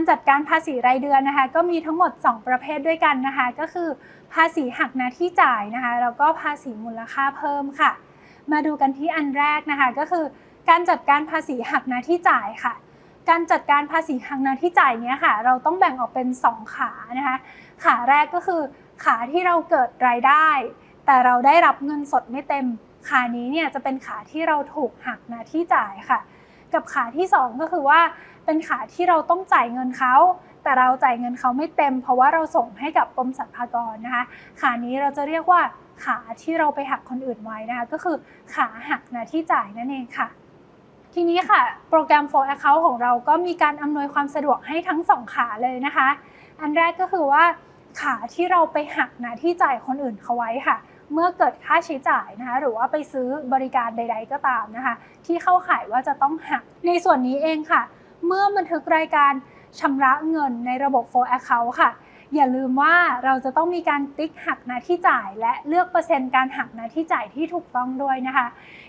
การจัดการภาษีรายเดือนนะคะ ก็มีทั้งหมด 2 ประเภทด้วยกันนะคะ ก็คือ ภาษีหักหน้าที่จ่ายนะคะแล้วก็ภาษีมูลค่าเพิ่มค่ะ มาดูกันที่อันแรกนะคะ ก็คือ การจัดการภาษีหักหน้าที่จ่ายค่ะ การจัดการภาษีหักหน้าที่จ่ายเนี้ยค่ะ เราต้องแบ่งออกเป็น 2 ขานะคะ ขาแรกก็คือขาที่เราเกิดรายได้ แต่เราได้รับเงินสดไม่เต็ม ขานี้เนี่ยจะเป็นขาที่เราถูกหักหน้าที่จ่ายค่ะ กับขาที่ 2 ก็คือว่า เป็นขาที่เราต้องจ่ายเงินเขาแต่เราจ่ายเงินเขาไม่เต็ม เพราะว่าเราส่งให้กับกรมสรรพากรนะคะขานี้เราจะเรียกว่าขาที่เราไปหักคนอื่นไว้นะคะก็คือขาหักหน้าที่จ่ายนั่นเองค่ะ ทีนี้ค่ะ โปรแกรม for account ของเราก็มีการอำนวยความสะดวกให้ทั้งสองขาเลยนะคะ อันแรกก็คือว่าขาที่เราไปหักหน้าที่จ่ายคนอื่นเขาไว้ค่ะ เมื่อเกิดค่าใช้จ่ายนะคะหรือว่าไปซื้อบริการใด ๆ ก็ตามนะคะ ที่เข้าข่ายว่าจะต้องหัก ในส่วนนี้เองค่ะ เมื่อบันทึกรายการชำระเงินในระบบ for account ค่ะ อย่าลืมว่าเราจะต้องมีการติ๊กหักหน้าที่จ่าย และเลือกเปอร์เซ็นต์การหักหน้าที่จ่ายที่ถูกต้องด้วยนะคะ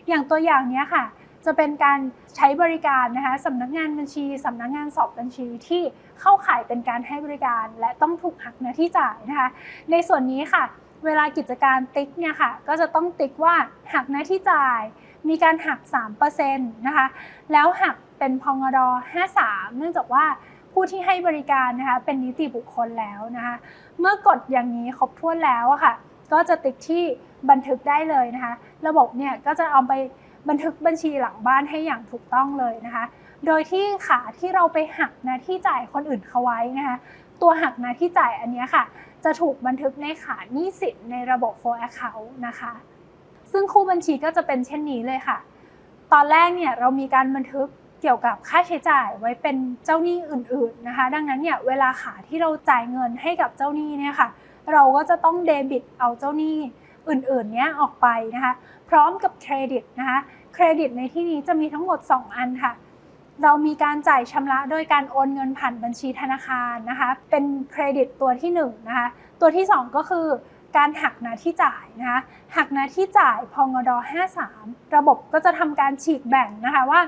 อย่างตัวอย่างนี้ค่ะ จะเป็นการใช้บริการนะคะสำนักงานบัญชีสำนักงานสอบบัญชีที่เข้าข่ายเป็นการให้บริการ และต้องถูกหักหน้าที่จ่ายนะคะ ในส่วนนี้ค่ะ เวลากิจการติ๊กเนี่ยค่ะก็จะต้องติ๊กว่าหักหน้าที่จ่ายมีการหัก 3%นะคะแล้วหักเป็นพงด53 เนื่องจากว่าผู้ที่ให้บริการนะคะเป็นนิติบุคคลแล้วนะคะเมื่อกดอย่างนี้ครบถ้วนแล้วอะค่ะก็จะติ๊กที่บันทึกได้เลยนะคะ ระบบเนี่ยก็จะเอาไป บันทึกบัญชีหลังบ้านให้อย่างถูกต้องเลยนะคะ โดยที่ขาที่เราไปหักน้าที่จ่ายคนอื่นเขาไว้นะคะตัวหักหน้าที่จ่ายอันนี้ค่ะ จะถูกบันทึกในขาหนี้สินในระบบ for account นะคะ ซึ่งคู่บัญชีก็จะเป็นเช่นนี้เลยค่ะ ตอนแรกเนี่ยเรามีการบันทึกเกี่ยวกับค่าใช้จ่ายไว้เป็นเจ้าหนี้อื่น ๆนะคะ ดังนั้นเนี่ยเวลาขาที่เราจ่ายเงินให้กับเจ้าหนี้เนี่ยค่ะ เราก็จะต้องเดบิตเอาเจ้าหนี้ อื่นๆเนี้ยออกไปนะคะ พร้อมกับเครดิตนะคะ เครดิตในที่นี้จะมีทั้งหมด 2 อันค่ะ เรามีการจ่ายชำระโดยการโอนเงินผ่านบัญชีธนาคารนะคะ เป็นเครดิตตัวที่1นะคะ ตัวที่ 2 ก็คือการหักหน้าที่จ่ายนะคะ หักหน้าที่จ่ายพงด53 ระบบก็จะทำการฉีกแบ่งนะคะว่า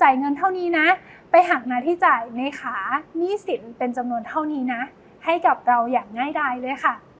จ่ายเงินเท่านี้นะ ไปหักหน้าที่จ่ายในขาหนี้สินเป็นจำนวนเท่านี้นะ ให้กับเราอย่างง่ายดายเลยค่ะ